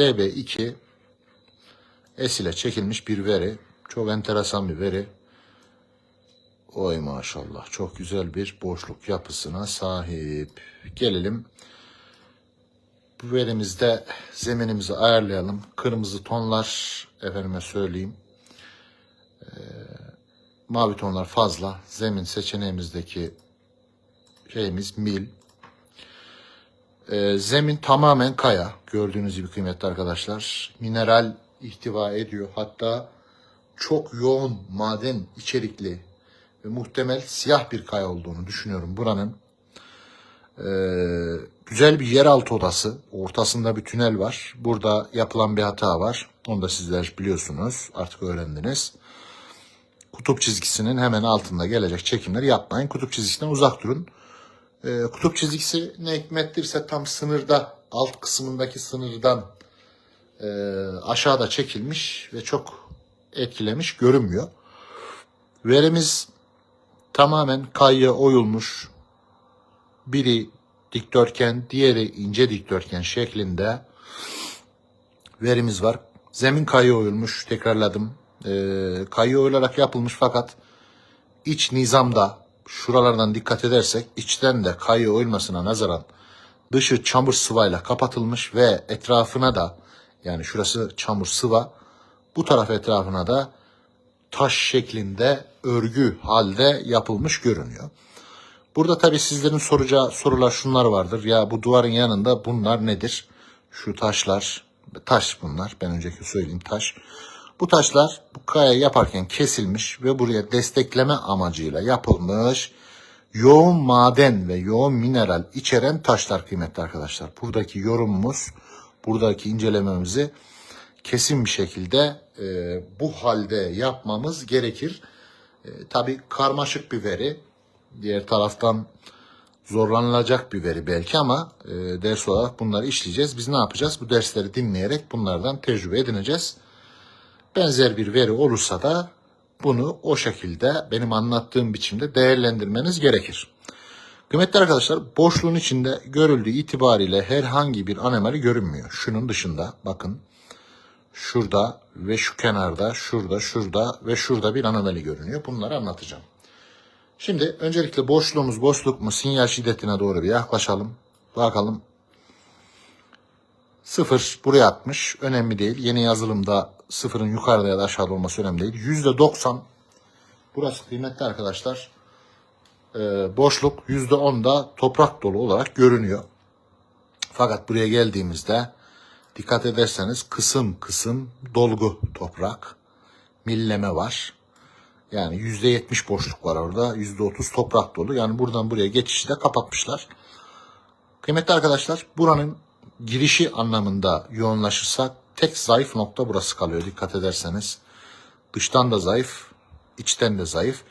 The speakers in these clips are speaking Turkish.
LB2 S ile çekilmiş bir veri. Çok enteresan bir veri. Oy maşallah. Çok güzel bir boşluk yapısına sahip. Gelelim. Bu verimizde zeminimizi ayarlayalım. Kırmızı tonlar efendime söyleyeyim. Ee, mavi tonlar fazla. Zemin seçeneğimizdeki şeyimiz mil. Ee, zemin tamamen kaya. Gördüğünüz gibi kıymetli arkadaşlar. Mineral ihtiva ediyor. Hatta çok yoğun maden içerikli ve muhtemel siyah bir kaya olduğunu düşünüyorum buranın. Ee, güzel bir yeraltı odası. Ortasında bir tünel var. Burada yapılan bir hata var. Onu da sizler biliyorsunuz. Artık öğrendiniz. Kutup çizgisinin hemen altında gelecek çekimleri yapmayın. Kutup çizgisinden uzak durun. Ee, kutup çizgisi ne hikmettirse tam sınırda, alt kısmındaki sınırdan e, aşağıda çekilmiş ve çok etkilemiş görünmüyor. Verimiz tamamen kayya oyulmuş. Biri dikdörtgen, diğeri ince dikdörtgen şeklinde verimiz var. Zemin kayya oyulmuş, tekrarladım. Ee, kayya oyularak yapılmış fakat iç nizamda şuralardan dikkat edersek içten de kayı oyulmasına nazaran dışı çamur sıvayla kapatılmış ve etrafına da yani şurası çamur sıva bu taraf etrafına da taş şeklinde örgü halde yapılmış görünüyor. Burada tabii sizlerin soracağı sorular şunlar vardır. Ya bu duvarın yanında bunlar nedir? Şu taşlar, taş bunlar. Ben önceki söyleyeyim taş. Bu taşlar bu kaya yaparken kesilmiş ve buraya destekleme amacıyla yapılmış yoğun maden ve yoğun mineral içeren taşlar kıymetli arkadaşlar. Buradaki yorumumuz, buradaki incelememizi kesin bir şekilde e, bu halde yapmamız gerekir. E, Tabi karmaşık bir veri. Diğer taraftan zorlanılacak bir veri belki ama e, ders olarak bunları işleyeceğiz. Biz ne yapacağız? Bu dersleri dinleyerek bunlardan tecrübe edineceğiz. Benzer bir veri olursa da bunu o şekilde benim anlattığım biçimde değerlendirmeniz gerekir. Kıymetli arkadaşlar boşluğun içinde görüldüğü itibariyle herhangi bir anomali görünmüyor. Şunun dışında bakın şurada ve şu kenarda, şurada, şurada ve şurada bir anomali görünüyor. Bunları anlatacağım. Şimdi öncelikle boşluğumuz boşluk mu sinyal şiddetine doğru bir yaklaşalım. Bakalım. Sıfır buraya atmış. Önemli değil. Yeni yazılımda sıfırın yukarıda ya da aşağıda olması önemli değil. Yüzde doksan. Burası kıymetli arkadaşlar. Ee, boşluk yüzde onda toprak dolu olarak görünüyor. Fakat buraya geldiğimizde dikkat ederseniz kısım kısım dolgu toprak. Milleme var. Yani yüzde yetmiş boşluk var orada. Yüzde otuz toprak dolu. Yani buradan buraya geçişi de kapatmışlar. Kıymetli arkadaşlar buranın girişi anlamında yoğunlaşırsak tek zayıf nokta burası kalıyor dikkat ederseniz. Dıştan da zayıf, içten de zayıf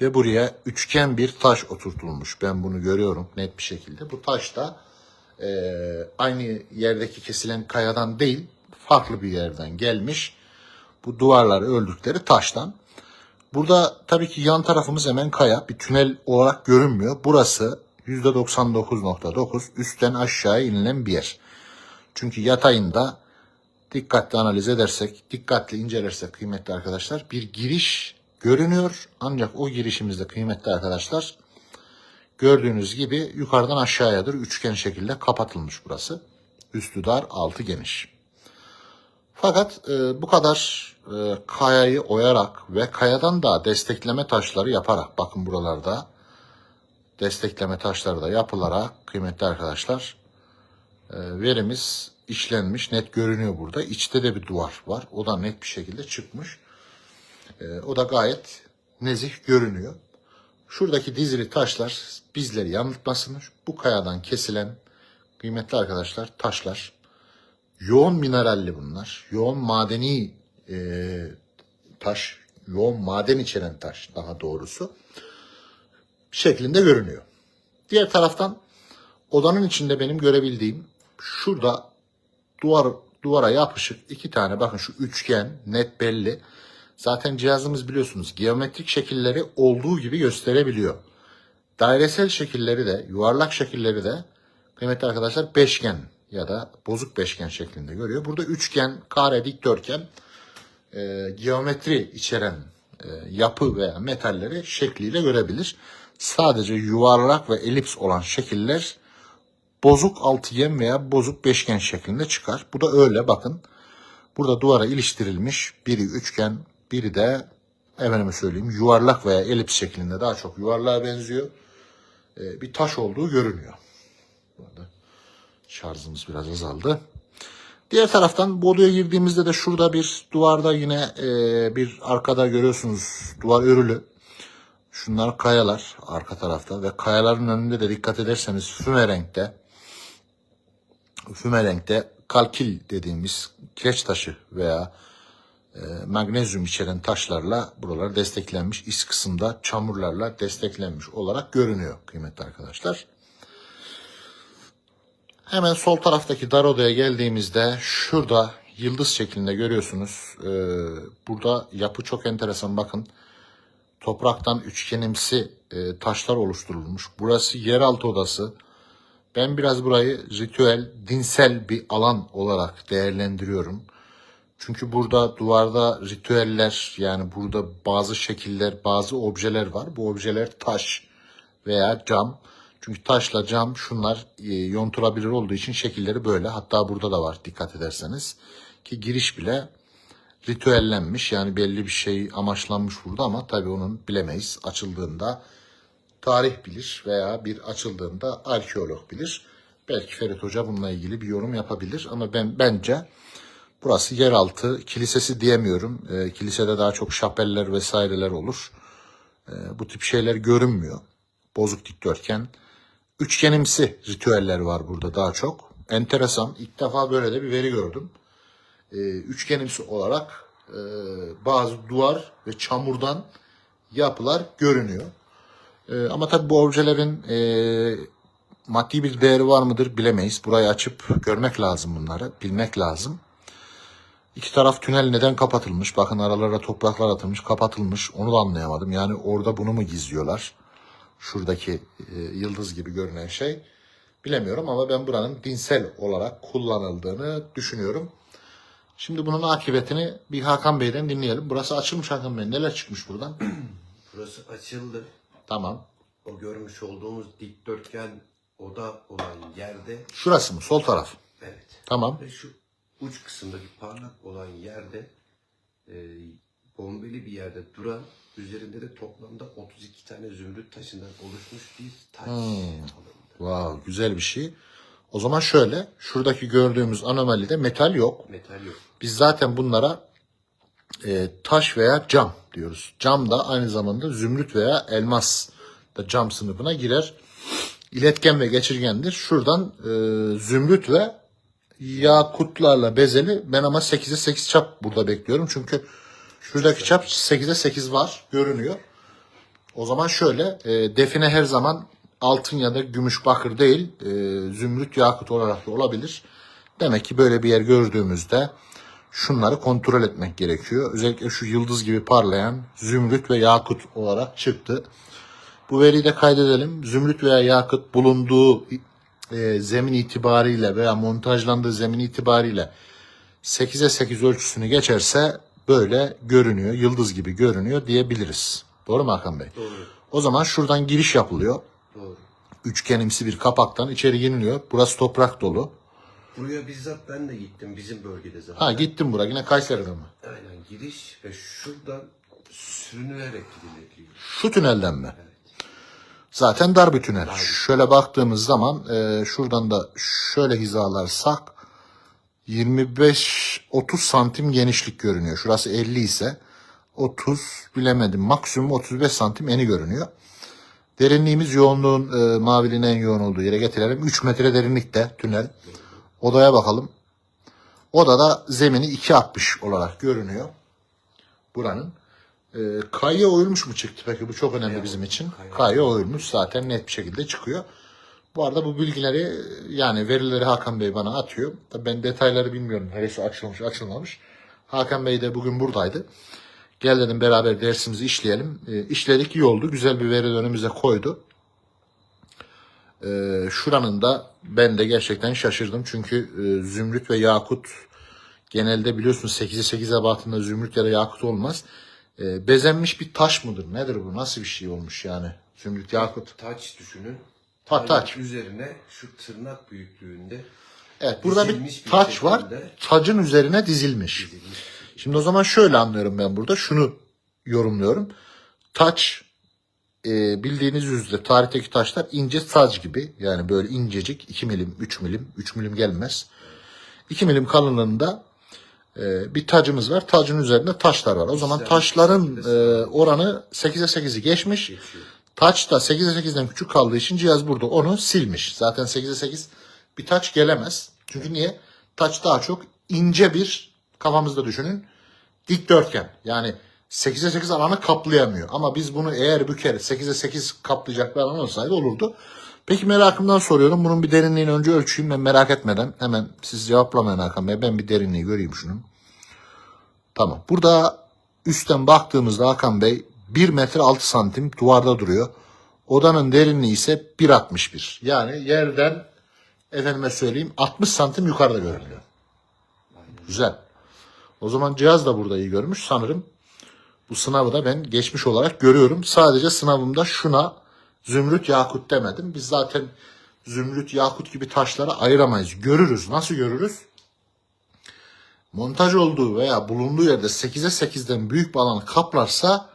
ve buraya üçgen bir taş oturtulmuş. Ben bunu görüyorum net bir şekilde. Bu taş da eee, aynı yerdeki kesilen kayadan değil farklı bir yerden gelmiş. Bu duvarları öldükleri taştan. Burada tabii ki yan tarafımız hemen kaya. Bir tünel olarak görünmüyor. Burası %99.9 üstten aşağıya inilen bir yer. Çünkü yatayında dikkatli analiz edersek, dikkatli incelersek kıymetli arkadaşlar bir giriş görünüyor. Ancak o girişimizde kıymetli arkadaşlar gördüğünüz gibi yukarıdan aşağıyadır üçgen şekilde kapatılmış burası. Üstü dar, altı geniş. Fakat e, bu kadar e, kayayı oyarak ve kayadan da destekleme taşları yaparak bakın buralarda destekleme taşları da yapılarak kıymetli arkadaşlar e, verimiz işlenmiş net görünüyor burada. İçte de bir duvar var. O da net bir şekilde çıkmış. E, o da gayet nezih görünüyor. Şuradaki dizili taşlar bizleri yanıltmasın. Bu kayadan kesilen kıymetli arkadaşlar taşlar yoğun mineralli bunlar. Yoğun madeni e, taş, yoğun maden içeren taş daha doğrusu şeklinde görünüyor. Diğer taraftan odanın içinde benim görebildiğim şurada duvar duvara yapışık iki tane bakın şu üçgen net belli. Zaten cihazımız biliyorsunuz geometrik şekilleri olduğu gibi gösterebiliyor. Dairesel şekilleri de yuvarlak şekilleri de kıymetli arkadaşlar beşgen ya da bozuk beşgen şeklinde görüyor. Burada üçgen, kare, dikdörtgen e, geometri içeren e, yapı veya metalleri şekliyle görebilir. Sadece yuvarlak ve elips olan şekiller bozuk altıgen veya bozuk beşgen şeklinde çıkar. Bu da öyle bakın. Burada duvara iliştirilmiş biri üçgen, biri de efendime söyleyeyim yuvarlak veya elips şeklinde daha çok yuvarlığa benziyor. Ee, bir taş olduğu görünüyor. Bu arada şarjımız biraz azaldı. Diğer taraftan Bodo'ya girdiğimizde de şurada bir duvarda yine e, bir arkada görüyorsunuz duvar örülü. Şunlar kayalar arka tarafta ve kayaların önünde de dikkat ederseniz füme renkte füme renkte kalkil dediğimiz kireç taşı veya e, magnezyum içeren taşlarla buralar desteklenmiş. İç kısımda çamurlarla desteklenmiş olarak görünüyor kıymetli arkadaşlar. Hemen sol taraftaki dar odaya geldiğimizde şurada yıldız şeklinde görüyorsunuz. Ee, burada yapı çok enteresan bakın. Topraktan üçgenimsi e, taşlar oluşturulmuş. Burası yeraltı odası. Ben biraz burayı ritüel, dinsel bir alan olarak değerlendiriyorum. Çünkü burada duvarda ritüeller yani burada bazı şekiller, bazı objeler var. Bu objeler taş veya cam. Çünkü taşla cam şunlar e, yontulabilir olduğu için şekilleri böyle. Hatta burada da var dikkat ederseniz. Ki giriş bile ritüellenmiş. Yani belli bir şey amaçlanmış burada ama tabii onun bilemeyiz. Açıldığında tarih bilir veya bir açıldığında arkeolog bilir. Belki Ferit Hoca bununla ilgili bir yorum yapabilir ama ben bence burası yeraltı kilisesi diyemiyorum. E, kilisede daha çok şapeller vesaireler olur. E, bu tip şeyler görünmüyor. Bozuk dikdörtgen. Üçgenimsi ritüeller var burada daha çok. Enteresan. İlk defa böyle de bir veri gördüm. E, üçgenimsi olarak e, bazı duvar ve çamurdan yapılar görünüyor. E, ama tabii bu objelerin e, maddi bir değeri var mıdır bilemeyiz. Burayı açıp görmek lazım bunları, bilmek lazım. İki taraf tünel neden kapatılmış? Bakın aralara topraklar atılmış, kapatılmış. Onu da anlayamadım. Yani orada bunu mu gizliyorlar? Şuradaki e, yıldız gibi görünen şey. Bilemiyorum ama ben buranın dinsel olarak kullanıldığını düşünüyorum. Şimdi bunun akıbetini bir Hakan Bey'den dinleyelim. Burası açılmış Hakan Bey. Neler çıkmış buradan? Burası açıldı. tamam. O görmüş olduğumuz dikdörtgen oda olan yerde Şurası mı? Sol taraf. evet. Tamam. Ve şu uç kısımdaki parlak olan yerde e, bombeli bir yerde duran üzerinde de toplamda 32 tane zümrüt taşından oluşmuş bir taş alındı. Wow, güzel bir şey. O zaman şöyle, şuradaki gördüğümüz anomalide metal yok. Metal yok. Biz zaten bunlara e, taş veya cam diyoruz. Cam da aynı zamanda zümrüt veya elmas da cam sınıfına girer. İletken ve geçirgendir. Şuradan e, zümrüt ve yakutlarla bezeli. Ben ama 8'e 8 çap burada bekliyorum. Çünkü şuradaki çap 8'e 8 var. Görünüyor. O zaman şöyle, e, define her zaman altın ya da gümüş bakır değil, e, zümrüt yakut olarak da olabilir. Demek ki böyle bir yer gördüğümüzde şunları kontrol etmek gerekiyor. Özellikle şu yıldız gibi parlayan zümrüt ve yakut olarak çıktı. Bu veriyi de kaydedelim. Zümrüt veya yakut bulunduğu e, zemin itibariyle veya montajlandığı zemin itibariyle 8'e 8 ölçüsünü geçerse böyle görünüyor, yıldız gibi görünüyor diyebiliriz. Doğru mu Hakan Bey? Doğru. O zaman şuradan giriş yapılıyor. Doğru. Üçgenimsi bir kapaktan içeri giriliyor. Burası toprak dolu. Buraya bizzat ben de gittim bizim bölgede zaten. Ha gittim buraya yine Kayseri'de mi? Aynen giriş ve şuradan sürünülerek gidiliyor. Şu tünelden mi? Zaten dar bir tünel. Şöyle baktığımız zaman e, şuradan da şöyle hizalarsak 25-30 santim genişlik görünüyor. Şurası 50 ise 30 bilemedim maksimum 35 santim eni görünüyor. Derinliğimiz yoğunluğun e, maviliğin en yoğun olduğu yere getirelim. 3 metre derinlikte tünel. Odaya bakalım. Odada zemini 2.60 olarak görünüyor. Buranın. E, kayya oyulmuş mu çıktı peki? Bu çok önemli bizim için. Kayya oyulmuş zaten net bir şekilde çıkıyor. Bu arada bu bilgileri yani verileri Hakan Bey bana atıyor. Tabii ben detayları bilmiyorum. Neresi açılmış açılmamış. Hakan Bey de bugün buradaydı. Gel dedim beraber dersimizi işleyelim. E, işledik iyi oldu. Güzel bir veri önümüze koydu. Ee, şuranın da ben de gerçekten şaşırdım. Çünkü e, zümrüt ve yakut genelde biliyorsunuz 8'e 8 ebatında zümrüt ya da yakut olmaz. Ee, bezenmiş bir taş mıdır? Nedir bu? Nasıl bir şey olmuş yani? Zümrüt, yakut. Taç düşünün. Ha, taç. üzerine şu tırnak büyüklüğünde Evet burada bir taç var. Tacın üzerine dizilmiş. dizilmiş. Şimdi o zaman şöyle anlıyorum ben burada. Şunu yorumluyorum. Taç e, bildiğiniz üzere tarihteki taşlar ince saç gibi. Yani böyle incecik 2 milim, 3 milim, 3 milim gelmez. 2 milim kalınlığında e, bir tacımız var. Tacın üzerinde taşlar var. O zaman taşların e, oranı 8'e 8'i geçmiş. Taç da 8'e 8'den küçük kaldığı için cihaz burada onu silmiş. Zaten 8'e 8 bir taç gelemez. Çünkü niye? Taç daha çok ince bir kafamızda düşünün dikdörtgen. Yani 8'e 8 alanı kaplayamıyor. Ama biz bunu eğer büker 8'e 8 kaplayacak bir alan olsaydı olurdu. Peki merakımdan soruyorum. Bunun bir derinliğini önce ölçeyim ben merak etmeden. Hemen siz cevaplamayın Hakan Bey. Ben bir derinliği göreyim şunun. Tamam. Burada üstten baktığımızda Hakan Bey 1 metre 6 santim duvarda duruyor. Odanın derinliği ise 1.61. Yani yerden efendime söyleyeyim 60 santim yukarıda görünüyor. Güzel. O zaman cihaz da burada iyi görmüş. Sanırım bu sınavı da ben geçmiş olarak görüyorum. Sadece sınavımda şuna zümrüt yakut demedim. Biz zaten zümrüt yakut gibi taşları ayıramayız. Görürüz. Nasıl görürüz? Montaj olduğu veya bulunduğu yerde 8'e 8'den büyük bir alanı kaplarsa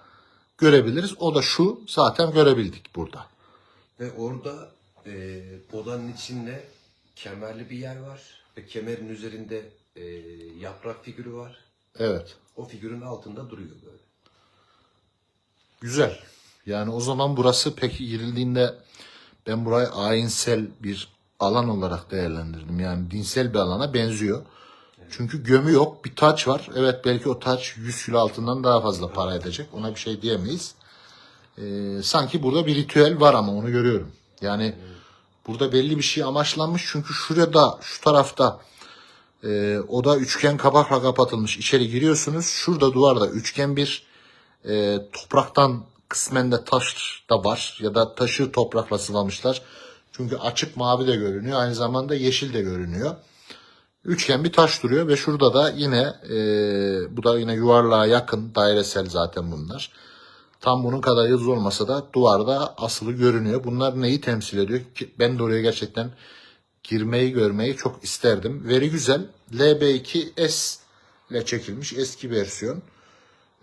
görebiliriz. O da şu zaten görebildik burada. Ve orada e, odanın içinde kemerli bir yer var. Ve kemerin üzerinde e, yaprak figürü var. Evet. O figürün altında duruyor böyle. Güzel. Yani o zaman burası peki girildiğinde ben burayı ayinsel bir alan olarak değerlendirdim. Yani dinsel bir alana benziyor. Çünkü gömü yok. Bir taç var. Evet belki o taç 100 kilo altından daha fazla para edecek. Ona bir şey diyemeyiz. Ee, sanki burada bir ritüel var ama onu görüyorum. Yani burada belli bir şey amaçlanmış. Çünkü şurada şu tarafta e, oda üçgen kapakla kapatılmış. İçeri giriyorsunuz. Şurada duvarda üçgen bir e, topraktan kısmen de taş da var ya da taşı toprakla sıvamışlar. Çünkü açık mavi de görünüyor. Aynı zamanda yeşil de görünüyor. Üçgen bir taş duruyor ve şurada da yine e, bu da yine yuvarlığa yakın dairesel zaten bunlar. Tam bunun kadar yıldız olmasa da duvarda asılı görünüyor. Bunlar neyi temsil ediyor? Ki Ben de oraya gerçekten girmeyi görmeyi çok isterdim. Veri güzel. LB2S ile çekilmiş eski versiyon.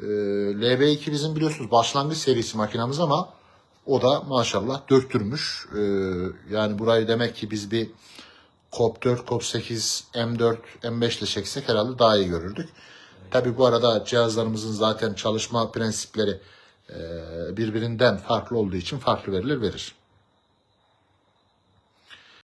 Ee, LB2 bizim biliyorsunuz başlangıç serisi makinamız ama o da maşallah döktürmüş. Ee, yani burayı demek ki biz bir COP 4, COP 8, M4, M5 ile çeksek herhalde daha iyi görürdük. Tabi bu arada cihazlarımızın zaten çalışma prensipleri e, birbirinden farklı olduğu için farklı veriler verir.